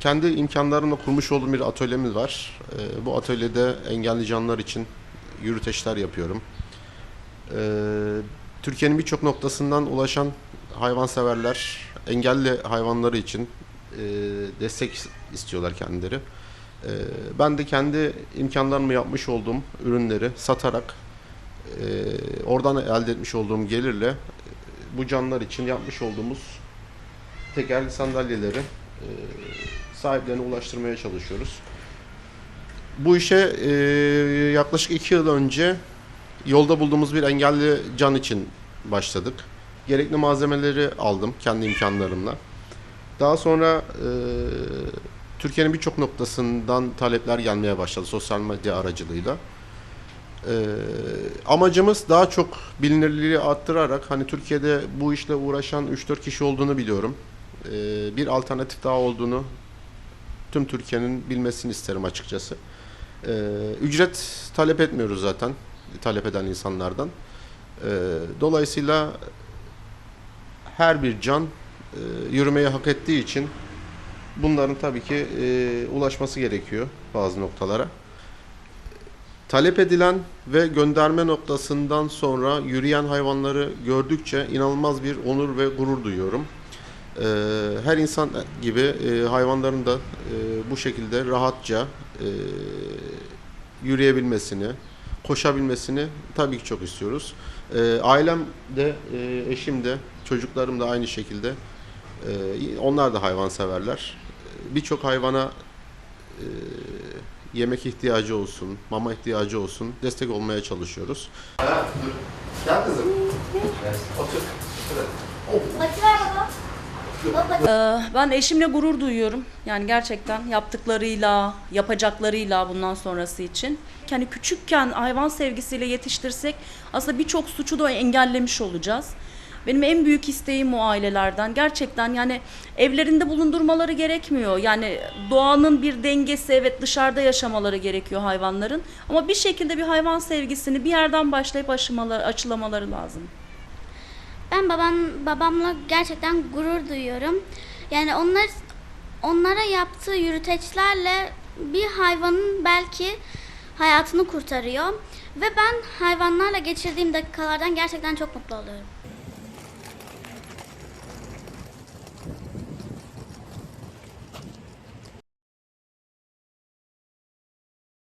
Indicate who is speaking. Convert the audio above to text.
Speaker 1: Kendi imkanlarımla kurmuş olduğum bir atölyemiz var. Ee, bu atölyede engelli canlılar için yürüteçler yapıyorum. Ee, Türkiye'nin birçok noktasından ulaşan hayvanseverler engelli hayvanları için e, destek istiyorlar kendileri. Ee, ben de kendi imkanlarımla yapmış olduğum ürünleri satarak e, oradan elde etmiş olduğum gelirle e, bu canlılar için yapmış olduğumuz tekerli sandalyeleri e, sahiplerine ulaştırmaya çalışıyoruz. Bu işe e, yaklaşık iki yıl önce yolda bulduğumuz bir engelli can için başladık. Gerekli malzemeleri aldım kendi imkanlarımla. Daha sonra e, Türkiye'nin birçok noktasından talepler gelmeye başladı sosyal medya aracılığıyla. E, amacımız daha çok bilinirliği arttırarak hani Türkiye'de bu işle uğraşan 3-4 kişi olduğunu biliyorum. E, bir alternatif daha olduğunu tüm Türkiye'nin bilmesini isterim açıkçası. Ee, ücret talep etmiyoruz zaten talep eden insanlardan. Ee, dolayısıyla her bir can e, yürümeyi hak ettiği için bunların tabii ki e, ulaşması gerekiyor bazı noktalara. Talep edilen ve gönderme noktasından sonra yürüyen hayvanları gördükçe inanılmaz bir onur ve gurur duyuyorum. Ee, her insan gibi e, hayvanların da e, bu şekilde rahatça e, yürüyebilmesini, koşabilmesini tabii ki çok istiyoruz. Ee, ailem de, e, eşim de, çocuklarım da aynı şekilde. E, onlar da hayvan severler. Birçok hayvana e, yemek ihtiyacı olsun, mama ihtiyacı olsun destek olmaya çalışıyoruz. Gel kızım. Otur.
Speaker 2: Ver baba.
Speaker 3: Ee, Ben eşimle gurur duyuyorum. Yani gerçekten yaptıklarıyla, yapacaklarıyla bundan sonrası için. Yani küçükken hayvan sevgisiyle yetiştirsek aslında birçok suçu da engellemiş olacağız. Benim en büyük isteğim o ailelerden. Gerçekten yani evlerinde bulundurmaları gerekmiyor. Yani doğanın bir dengesi evet dışarıda yaşamaları gerekiyor hayvanların. Ama bir şekilde bir hayvan sevgisini bir yerden başlayıp aşımaları, açılamaları lazım.
Speaker 2: Ben babam babamla gerçekten gurur duyuyorum. Yani onlar onlara yaptığı yürüteçlerle bir hayvanın belki hayatını kurtarıyor ve ben hayvanlarla geçirdiğim dakikalardan gerçekten çok mutlu oluyorum.